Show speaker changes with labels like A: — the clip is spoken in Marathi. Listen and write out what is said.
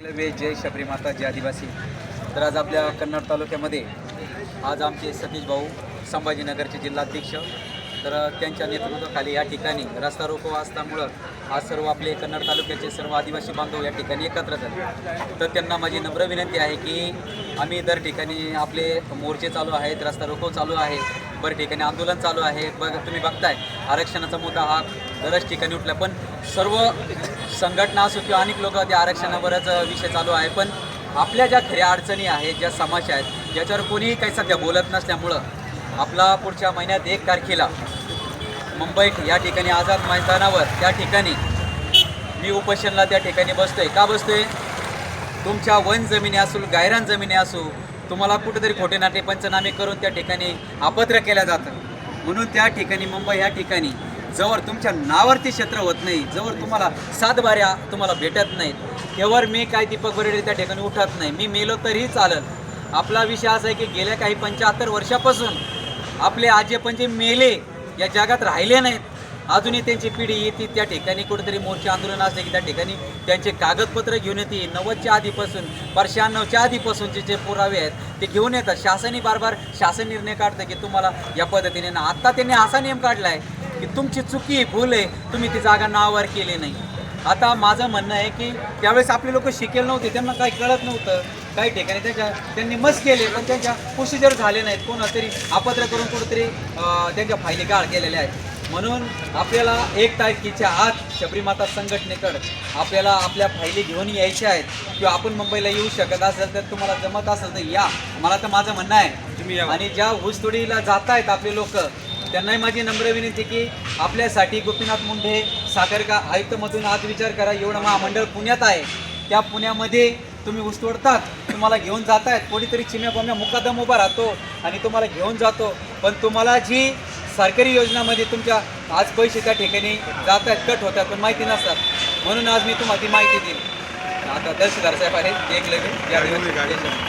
A: वे जय शबरी माता जय आदिवासी. तर आज आपल्या कन्नड तालुक्यामध्ये आज आमचे सतीश भाऊ संभाजीनगरचे जिल्हाध्यक्ष तर त्यांच्या नेतृत्वाखाली या ठिकाणी रस्ता रोको असल्यामुळं आज सर्व आपले कन्नड तालुक्याचे सर्व आदिवासी बांधव या ठिकाणी एकत्र झाले. तर त्यांना माझी नम्र विनंती आहे की आम्ही दर ठिकाणी आपले मोर्चे चालू आहेत रस्ता रोको चालू आहे बरं ठिकाणी आंदोलन चालू आहे. बघ तुम्ही बघताय आरक्षणाचा मुद्दा हा बऱ्याच ठिकाणी उठला. पण सर्व संघटना असो किंवा अनेक लोक त्या आरक्षणावरच विषय चालू आहे. पण आपल्या ज्या खऱ्या अडचणी आहेत ज्या समस्या आहेत ज्याच्यावर कोणीही काही सध्या बोलत नसल्यामुळं आपला पुढच्या महिन्यात एक तारखेला मुंबईत या ठिकाणी आझाद मैदानावर त्या ठिकाणी मी उपोषणला त्या ठिकाणी बसतोय. का बसतोय? तुमच्या वन जमिनी असो गायरान जमिनी असो तुम्हाला कुठेतरी खोटे नाटे पंचनामे करून त्या ठिकाणी अपत्र केल्या जातं म्हणून त्या ठिकाणी मुंबई या ठिकाणी जवळ तुमच्या नावावरती क्षेत्र होत नाही जवळ तुम्हाला सात बाऱ्या तुम्हाला भेटत नाहीत. तेव्हा मी काय दीपक बरेडे त्या ठिकाणी उठत नाही. मी मेलो तरीही चालेल आपला विषय असा आहे की गेल्या काही पंच्याहत्तर वर्षापासून आपले आजे पंजे मेले या जगात राहिले नाहीत. अजूनही त्यांची पिढी येते त्या ठिकाणी कुठेतरी मोर्चे आंदोलन असले की त्या ठिकाणी त्यांचे कागदपत्र घेऊन येते. नव्वदच्या आधीपासून पर शहाण्णवच्या आधीपासूनचे जे पुरावे आहेत ते घेऊन येतात. शासनही बार बार शासन निर्णय काढतं की तुम्हाला या पद्धतीने ना. आत्ता त्यांनी असा नियम काढला आहे की तुमची चुकी भूल आहे तुम्ही ती जागा नावावर केली नाही. आता माझं म्हणणं आहे की त्यावेळेस आपले लोक शिकेल नव्हते त्यांना काही कळत नव्हतं. काही ठिकाणी त्याच्या त्यांनी मस्त केले पण त्यांच्या प्रोसिजर झाले नाहीत. कोणातरी अपत्र करून कुठेतरी त्यांच्या फायली गाळ केलेल्या आहेत. म्हणून आपल्याला एक तारखेच्या आत शबरीमाता संघटनेकडं आपल्याला आपल्या फायली घेऊन यायच्या आहेत. किंवा आपण मुंबईला येऊ शकत असेल तर तुम्हाला जमत असेल तर या. मला तर माझं म्हणणं आहे.
B: तुम्ही या.
A: आणि ज्या ऊसतोडीला जात आहेत आपले लोक त्यांनाही माझी नम्र विनंती की आपल्यासाठी गोपीनाथ मुंडे साखर का आयुक्तमधून आज विचार करा. एवढं महामंडळ पुण्यात आहे. त्या पुण्यामध्ये तुम्ही ऊस तोडतात तुम्हाला घेऊन जात आहेत कोणीतरी चिम्या पम्या मुकादम उभा राहतो आणि तुम्हाला घेऊन जातो. पण तुम्हाला जी सरकारी योजनामध्ये तुमच्या आज पैसे त्या ठिकाणी जात आहेत कट होतात पण माहिती नसतात. म्हणून आज मी तुम्हाला ती माहिती दिली. आता तहसीलदार साहेब आहेत एक लगेच.